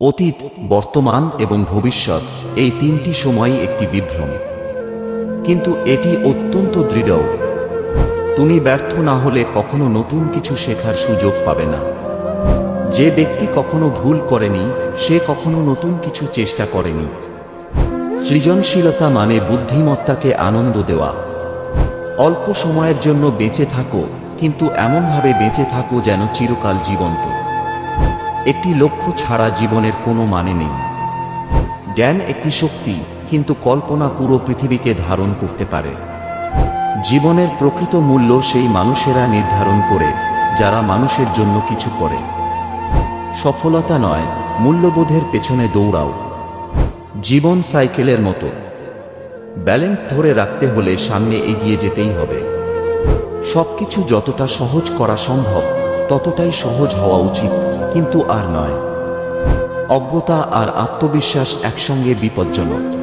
অতীত, বর্তমান এবং ভবিষ্যৎ এই তিনটি সময়ই একটি বিভ্রম। কিন্তু এটি অত্যন্ত দৃঢ়। তুমি ব্যর্থ না হলে কখনো নতুন কিছু শেখার সুযোগ পাবে না। যে ব্যক্তি কখনো ভুল করেনি, সে কখনো নতুন কিছু চেষ্টা করেনি। সৃজনশীলতা মানে বুদ্ধিমত্তাকে আনন্দ দেওয়া। অল্প সময়ের জন্য বেঁচে থাকো, কিন্তু এমনভাবে বেঁচে থাকো যেন চিরকাল জীবন্ত। একটি লক্ষ্য ছাড়া জীবনের কোনো মানে নেই। জ্ঞান একটি শক্তি, কিন্তু কল্পনা পুরো পৃথিবীকে ধারণ করতে পারে। জীবনের প্রকৃত মূল্য সেই মানুষেরা নির্ধারণ করে, যারা মানুষের জন্য কিছু করে। সফলতা নয়, মূল্যবোধের পেছনে দৌড়াও। জীবন সাইকেলের মতো। ব্যালেন্স ধরে রাখতে হলে সামনে এগিয়ে যেতেই হবে। সবকিছু যতটা সহজ করা সম্ভব ততটাই সহজ হওয়া উচিত, কিন্তু আর নয়। অজ্ঞতা আর আত্মবিশ্বাস একসঙ্গে বিপজ্জনক।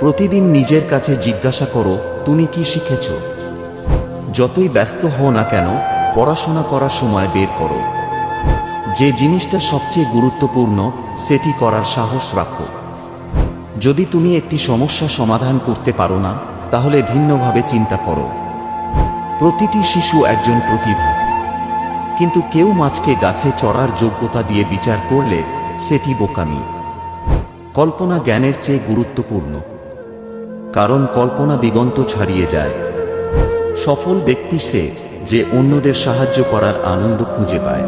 প্রতিদিন নিজের কাছে জিজ্ঞাসা করো, তুমি কি শিখেছ? যতই ব্যস্ত হও না কেন, পড়াশোনা করার সময় বের করো। যে জিনিসটা সবচেয়ে গুরুত্বপূর্ণ, সেটি করার সাহস রাখো। যদি তুমি একটি সমস্যা সমাধান করতে পারো না, তাহলে ভিন্নভাবে চিন্তা করো। প্রতিটি শিশু একজন প্রতিভা। কিন্তু কেউ মাছকে গাছে চড়ার যোগ্যতা দিয়ে বিচার করলে সেটি বোকামি। কল্পনা জ্ঞানের চেয়ে গুরুত্বপূর্ণ। কারণ কল্পনা দিগন্ত ছাড়িয়ে যায়। সফল ব্যক্তি সে যে অন্যদের সাহায্য করার আনন্দ খুঁজে পায়।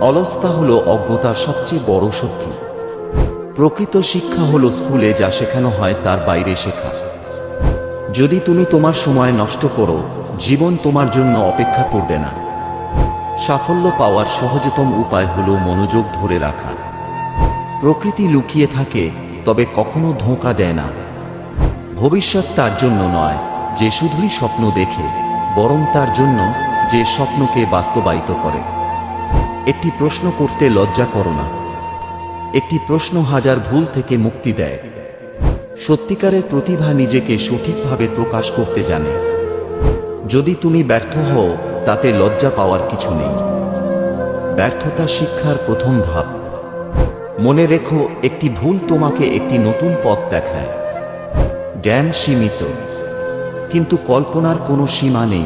অলস্তা হল অজ্ঞতার সবচেয়ে বড় শত্রু। প্রকৃত শিক্ষা হল স্কুলে যা শেখানো হয় তার বাইরে শেখা। যদি তুমি তোমার সময় নষ্ট করো, জীবন তোমার জন্য অপেক্ষা করবে না। সাফল্য পাওয়ার সহজতম উপায় হলো মনোযোগ ধরে রাখা। প্রকৃতি লুকিয়ে থাকে, তবে কখনো ধোঁকা দেয় না। ভবিষ্যৎ তার জন্য নয়, যে শুধুই স্বপ্ন দেখে, বরং তার জন্য যে স্বপ্নকে বাস্তবায়িত করে। একটি প্রশ্ন করতে লজ্জা করো না। একটি প্রশ্ন হাজার ভুল থেকে মুক্তি দেয়। সত্যিকারের প্রতিভা নিজেকে সঠিকভাবে প্রকাশ করতে জানে। যদি তুমি ব্যর্থ হও তাতে লজ্জা পাওয়ার কিছু নেই। ব্যর্থতা শিক্ষার প্রথম ধাপ। মনে রেখো, একটি ভুল তোমাকে একটি নতুন পথ দেখায়। জ্ঞান সীমিত। কিন্তু কল্পনার কোনো সীমা নেই।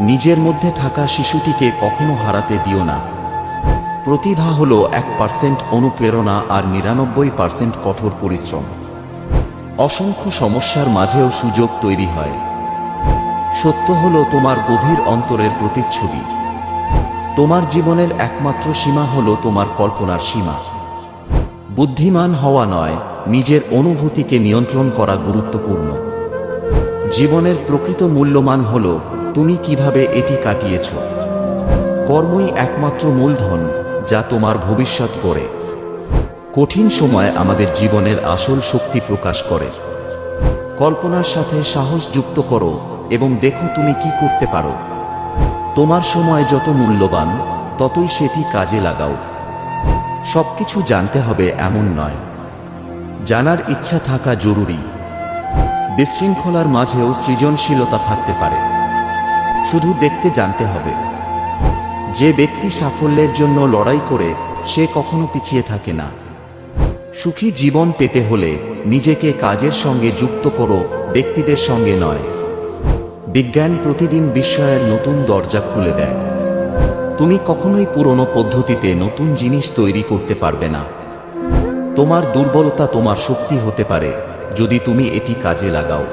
নিজের মধ্যে থাকা শিশুটিকে কখনো হারাতে দিও না। প্রতিভা হলো এক পার্সেন্ট অনুপ্রেরণা আর নিরানব্বই পার্সেন্ট কঠোর পরিশ্রম। অসংখ্য সমস্যার মাঝেও সুযোগ তৈরি হয়। সত্য হলো তোমার গভীর অন্তরের প্রতিচ্ছবি। তোমার জীবনের একমাত্র সীমা হলো তোমার কল্পনার সীমা। বুদ্ধিমান হওয়া নয়, নিজের অনুভূতিকে নিয়ন্ত্রণ করা গুরুত্বপূর্ণ। জীবনের প্রকৃত মূল্যমান হল তুমি কীভাবে এটি কাটিয়েছ। কর্মই একমাত্র মূলধন যা তোমার ভবিষ্যৎ করে কঠিন সময় আমাদের জীবনের আসল শক্তি প্রকাশ করে। কল্পনার সাথে সাহস যুক্ত করো এবং দেখো তুমি কি করতে পারো। তোমার সময় যত মূল্যবান, ততই সেটি কাজে লাগাও। সবকিছু জানতে হবে এমন নয়। জানার ইচ্ছা থাকা জরুরি। বিশৃঙ্খলার মাঝেও সৃজনশীলতা থাকতে পারে। শুধু দেখতে জানতে হবে। যে ব্যক্তি সাফল্যের জন্য লড়াই করে, সে কখনো পিছিয়ে থাকে না। সুখী জীবন পেতে হলে নিজেকে কাজের সঙ্গে যুক্ত করো, ব্যক্তিদের সঙ্গে নয়। বিজ্ঞান প্রতিদিন বিস্ময়ের নতুন দরজা খুলে দেয়। তুমি কখনোই পুরনো পদ্ধতিতে নতুন জিনিস তৈরি করতে পারবে না। তোমার দুর্বলতা তোমার শক্তি হতে পারে, যদি তুমি এটি কাজে লাগাও।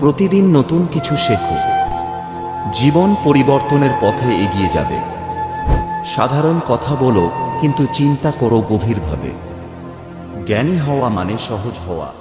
প্রতিদিন নতুন কিছু শেখো। জীবন পরিবর্তনের পথে এগিয়ে যাবে। সাধারণ কথা বলো, কিন্তু চিন্তা করো গভীরভাবে। জ্ঞানী হওয়া মানে সহজ হওয়া।